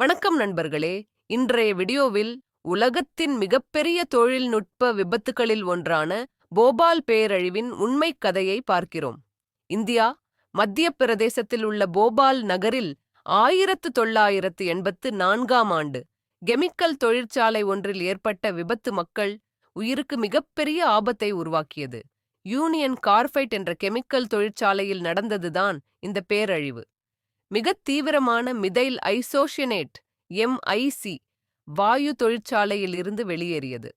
வணக்கம் நண்பர்களே. இன்றைய வீடியோவில் உலகத்தின் மிகப்பெரிய தொழில்நுட்ப விபத்துகளில் ஒன்றான போபால் பேரழிவின் உண்மைக் கதையை பார்க்கிறோம். இந்தியா மத்திய பிரதேசத்தில் உள்ள போபால் நகரில் ஆயிரத்து தொள்ளாயிரத்து எண்பத்து நான்காம் ஆண்டு கெமிக்கல் தொழிற்சாலை ஒன்றில் ஏற்பட்ட விபத்து மக்கள் உயிருக்கு மிகப்பெரிய ஆபத்தை உருவாக்கியது. யூனியன் கார்பைட் என்ற கெமிக்கல் தொழிற்சாலையில் நடந்ததுதான் இந்த பேரழிவு. மிகத் தீவிரமான மிதைல் ஐசோஷியனேட் எம்ஐசி வாயு தொழிற்சாலையில் இருந்து வெளியேறியது.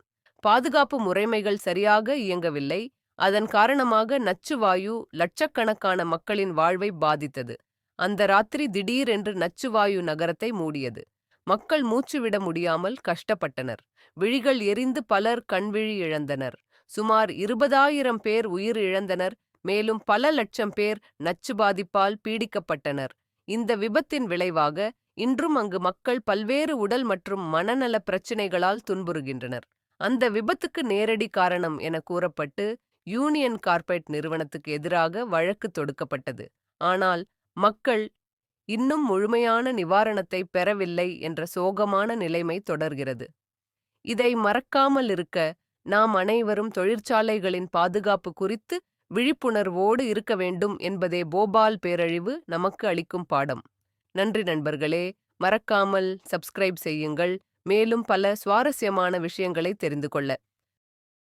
பாதுகாப்பு முறைமைகள் சரியாக இயங்கவில்லை. அதன் காரணமாக நச்சு வாயு லட்சக்கணக்கான மக்களின் வாழ்வை பாதித்தது. அந்த ராத்திரி திடீரென்று நச்சுவாயு நகரத்தை மூடியது. மக்கள் மூச்சுவிட முடியாமல் கஷ்டப்பட்டனர். விழிகள் எரிந்து பலர் கண்விழி இழந்தனர். சுமார் இருபதாயிரம் பேர் உயிர் இழந்தனர். மேலும் பல லட்சம் பேர் நச்சு பாதிப்பால் பீடிக்கப்பட்டனர். இந்த விபத்தின் விளைவாக இன்றும் அங்கு மக்கள் பல்வேறு உடல் மற்றும் மனநல பிரச்சினைகளால் துன்புறுகின்றனர். அந்த விபத்துக்கு நேரடி காரணம் என கூறப்பட்டு யூனியன் கார்பரேட் நிறுவனத்துக்கு எதிராக வழக்கு தொடுக்கப்பட்டது. ஆனால் மக்கள் இன்னும் முழுமையான நிவாரணத்தை பெறவில்லை என்ற சோகமான நிலைமை தொடர்கிறது. இதை மறக்காமல் இருக்க நாம் அனைவரும் தொழிற்சாலைகளின் பாதுகாப்பு குறித்து விழிப்புணர்வோடு இருக்க வேண்டும் என்பதே போபால் பேரழிவு நமக்கு அளிக்கும் பாடம். நன்றி நண்பர்களே. மறக்காமல் சப்ஸ்கிரைப் செய்யுங்கள். மேலும் பல சுவாரஸ்யமான விஷயங்களை தெரிந்து கொள்ள.